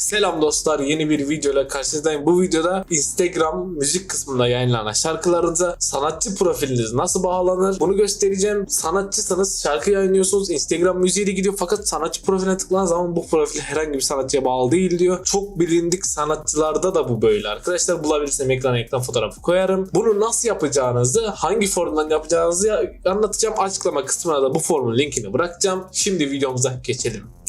Selam dostlar yeni bir videoyla karşınızdayım. Bu videoda Instagram müzik kısmında yayınlanan şarkılarınıza sanatçı profiliniz nasıl bağlanır bunu göstereceğim. Sanatçısanız şarkı yayınlıyorsunuz Instagram müziğe de gidiyor fakat sanatçı profiline tıkladığınız zaman bu profil herhangi bir sanatçıya bağlı değil diyor. Çok bilindik sanatçılarda da bu böyle arkadaşlar. Bulabilirsem ekrana ekran fotoğrafı koyarım. Bunu nasıl yapacağınızı hangi formdan yapacağınızı anlatacağım. Açıklama kısmına da bu formun linkini bırakacağım. Şimdi videomuza geçelim.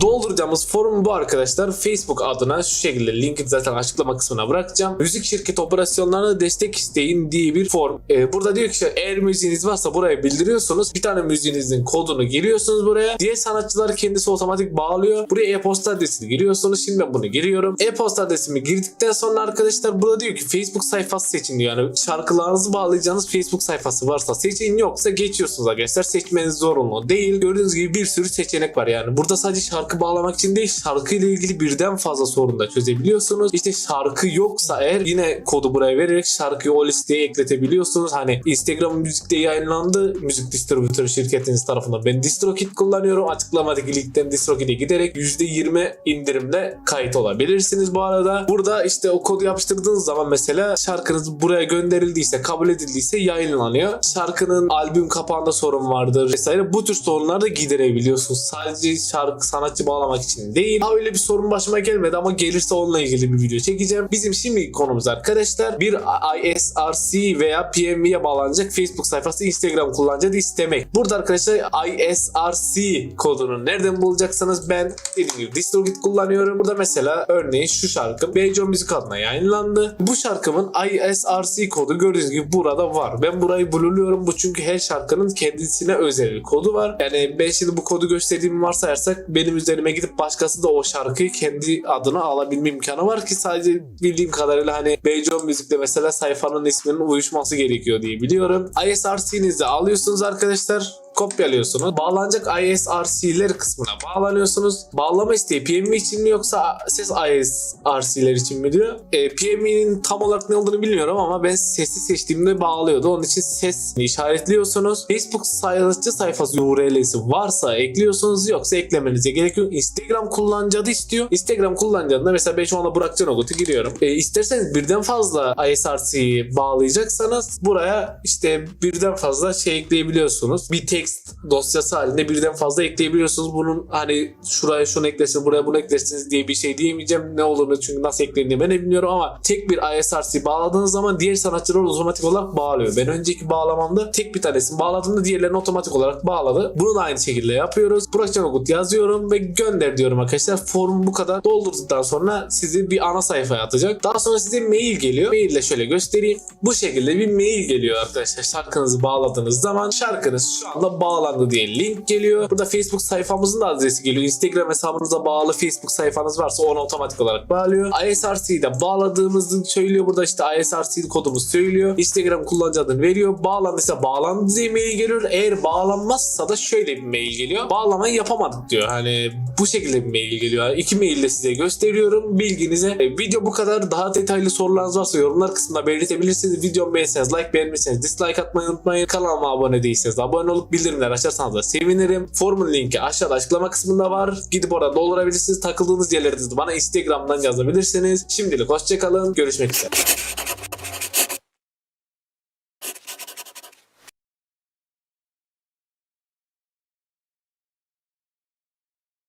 Dolduracağımız forum bu arkadaşlar. Facebook adına şu şekilde linki zaten açıklama kısmına bırakacağım. Müzik şirket operasyonlarına destek isteyin diye bir form. Ee, burada diyor ki eğer müziğiniz varsa buraya bildiriyorsunuz. Bir tane müziğinizin kodunu giriyorsunuz buraya. Diğer sanatçılar kendisi otomatik bağlıyor. Buraya e-posta adresini giriyorsunuz. Şimdi ben bunu giriyorum. E-posta adresimi girdikten sonra arkadaşlar burada diyor ki Facebook sayfası seçin diyor. Yani şarkılarınızı bağlayacağınız Facebook sayfası varsa seçin yoksa geçiyorsunuz arkadaşlar. Seçmeniz zorunlu değil. Gördüğünüz gibi bir sürü seçenek var yani. Burada sadece şarkı bağlamak için değil şarkıyla ilgili birden fazla sorun da çözebiliyorsunuz. İşte şarkı yoksa eğer yine kodu buraya vererek şarkıyı o listeye ekletebiliyorsunuz. Hani Instagram müzikte yayınlandı. Müzik distribütörü şirketiniz tarafından. Ben DistroKid kullanıyorum. Açıklamadaki linkten DistroKid'e giderek %20 indirimle kayıt olabilirsiniz bu arada. Burada işte o kodu yapıştırdığınız zaman mesela şarkınız buraya gönderildiyse, kabul edildiyse yayınlanıyor. Şarkının albüm kapağında sorun vardır vesaire. Bu tür sorunları da giderebiliyorsunuz. Sadece şarkı sanatçı bağlamak için değil. Ha öyle bir sorun başıma gelmedi ama gelirse onunla ilgili bir video çekeceğim. Bizim şimdi konumuz arkadaşlar bir ISRC veya PMV'ye bağlanacak Facebook sayfası Instagram kullanıcı istemek. Burada arkadaşlar ISRC kodunu nereden bulacaksınız ben dediğim gibi DistroKid kullanıyorum. Burada mesela örneğin şu şarkım Beyco Müzik adına yayınlandı. Bu şarkımın ISRC kodu gördüğünüz gibi burada var. Ben burayı blurluyorum bu çünkü her şarkının kendisine özel bir kodu var. Yani ben şimdi bu kodu gösterdiğimi varsayarsak benim üzerime gidip başkası da o şarkıyı kendi adına alabilme imkanı var ki sadece bildiğim kadarıyla hani Beyco Müzik'te mesela sayfanın isminin uyuşması gerekiyor diye biliyorum. ISRC'nizi alıyorsunuz arkadaşlar kopyalıyorsunuz. Bağlanacak ISRC'ler kısmına bağlanıyorsunuz. Bağlama isteği PMV için mi yoksa ses ISRC'ler için mi diyor. E, PMV'nin tam olarak ne olduğunu bilmiyorum ama ben sesi seçtiğimde bağlıyordu. Onun için ses işaretliyorsunuz. Facebook sayfası sayfası URL'si varsa ekliyorsunuz yoksa eklemenize gerek yok. Instagram kullanıcı adı istiyor. Instagram kullanıcı adına mesela ben şu anda Burak Canogut'u giriyorum. E, isterseniz birden fazla ISRC'yi bağlayacaksanız buraya işte birden fazla şey ekleyebiliyorsunuz. Bir text dosyası halinde birden fazla ekleyebiliyorsunuz. Bunun hani şuraya şunu eklesin, buraya bunu eklesiniz diye bir şey diyemeyeceğim. Ne olur çünkü nasıl eklendiğini ben de bilmiyorum ama tek bir ISRC bağladığınız zaman diğer sanatçılar otomatik olarak bağlıyor. Ben önceki bağlamamda tek bir tanesini bağladığımda diğerlerini otomatik olarak bağladı. Bunu da aynı şekilde yapıyoruz. Burak Canogut yazıyorum ve gönder diyorum arkadaşlar. Form bu kadar. Doldurduktan sonra sizi bir ana sayfaya atacak. Daha sonra size mail geliyor. Maille şöyle göstereyim. Bu şekilde bir mail geliyor arkadaşlar. Şarkınızı bağladığınız zaman şarkınız şu anda bağlandı diye link geliyor. Burada Facebook sayfamızın da adresi geliyor. Instagram hesabınıza bağlı Facebook sayfanız varsa onu otomatik olarak bağlıyor. ISRC'yi de bağladığımızı söylüyor. Burada işte ISRC kodumuz söylüyor. Instagram kullanıcı adını veriyor. Bağlandıysa bağlandı diye mail geliyor. Eğer bağlanmazsa da şöyle bir mail geliyor. Bağlamayı yapamadık diyor. Hani bu şekilde bir mail geliyor. İki mail de size gösteriyorum. Bilginize. E, video bu kadar. Daha detaylı sorularınız varsa yorumlar kısmında belirtebilirsiniz. Videomu beğenirseniz like beğenmişseniz dislike atmayı unutmayın. Kanalıma abone değilseniz abone olup bildirimler açarsanız da sevinirim. Formun linki aşağıda açıklama kısmında var. Gidip orada doldurabilirsiniz. Takıldığınız yerlerde de bana Instagram'dan yazabilirsiniz. Şimdilik hoşçakalın. Görüşmek üzere.